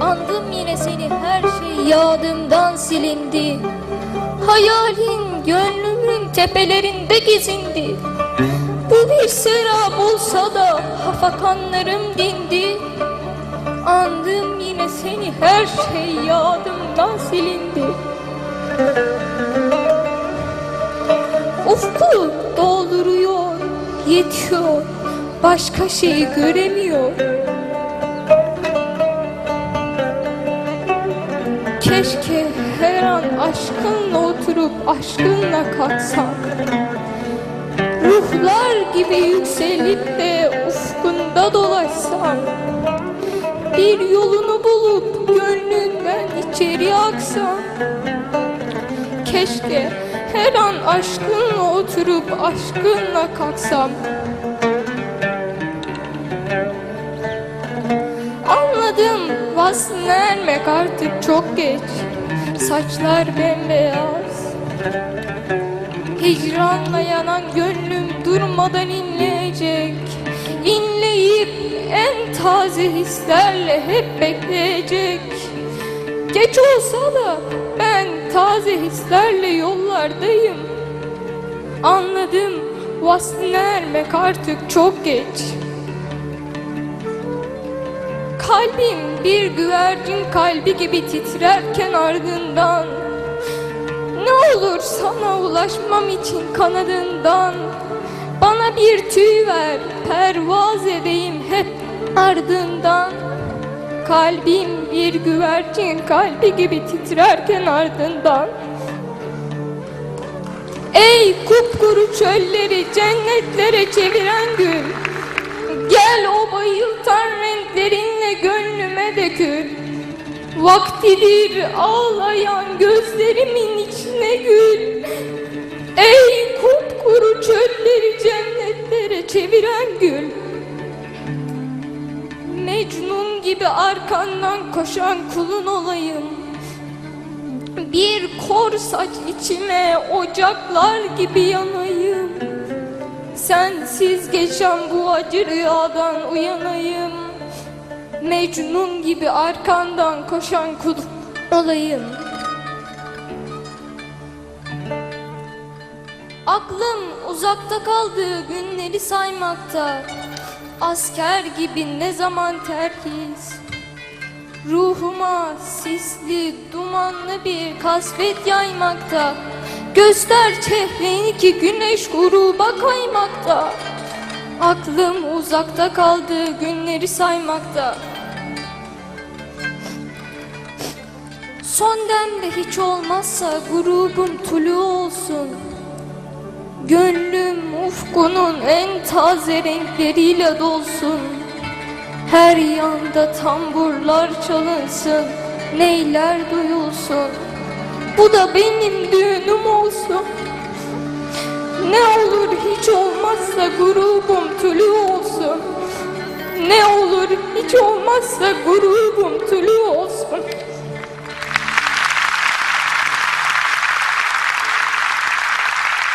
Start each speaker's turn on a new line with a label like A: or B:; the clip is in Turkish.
A: Andım yine seni her şey yadımdan silindi. Hayalin gönlümün tepelerinde gezindi. Bu bir serap olsa da hafakanlarım dindi. Andım yine seni her şey yadımdan silindi. Ufku dolduruyor, yetiyor Başka şeyi göremiyor Keşke her an aşkınla oturup aşkınla kalksam Ruhlar gibi yükselip de ufkunda dolaşsam Bir yolunu bulup gönlünden içeri aksam Keşke her an aşkınla oturup aşkınla kalksam Vaslına ermek artık çok geç. Saçlar bembeyaz. Hicranla yanan gönlüm durmadan inleyecek. İnleyip en taze hislerle hep bekleyecek. Geç olsa da ben taze hislerle yollardayım. Anladım vaslına ermek artık çok geç Kalbim bir güvercin kalbi gibi titrerken ardından Ne olur sana ulaşmam için kanadından. Bana bir tüy ver pervaz edeyim hep ardından. Kalbim bir güvercin kalbi gibi titrerken ardından Ey kupkuru çölleri cennetlere çeviren gül Vaktidir ağlayan gözlerimin içine gül. Ey kupkuru çölleri cennetlere çeviren gül. Mecnun gibi arkandan koşan kulun olayım. Bir kor saç içime ocaklar gibi yanayım. Sensiz geçen bu acı rüyadan uyanayım Mecnun gibi arkandan koşan kul olayım. Aklım uzakta kaldığı günleri saymakta. Asker gibi ne zaman terhis Ruhuma sisli dumanlı bir kasvet yaymakta. Göster çehreni ki güneş gruba kaymakta. Aklım uzakta kaldığı günleri saymakta Son demde hiç olmazsa grubum tulu olsun. Gönlüm ufkunun en taze renkleriyle dolsun. Her yanda tamburlar çalınsın Neyler duyulsun. Bu da benim düğünüm olsun. Ne olur hiç olmazsa grubum tülü olsun. Ne olur hiç olmazsa grubum tülü olsun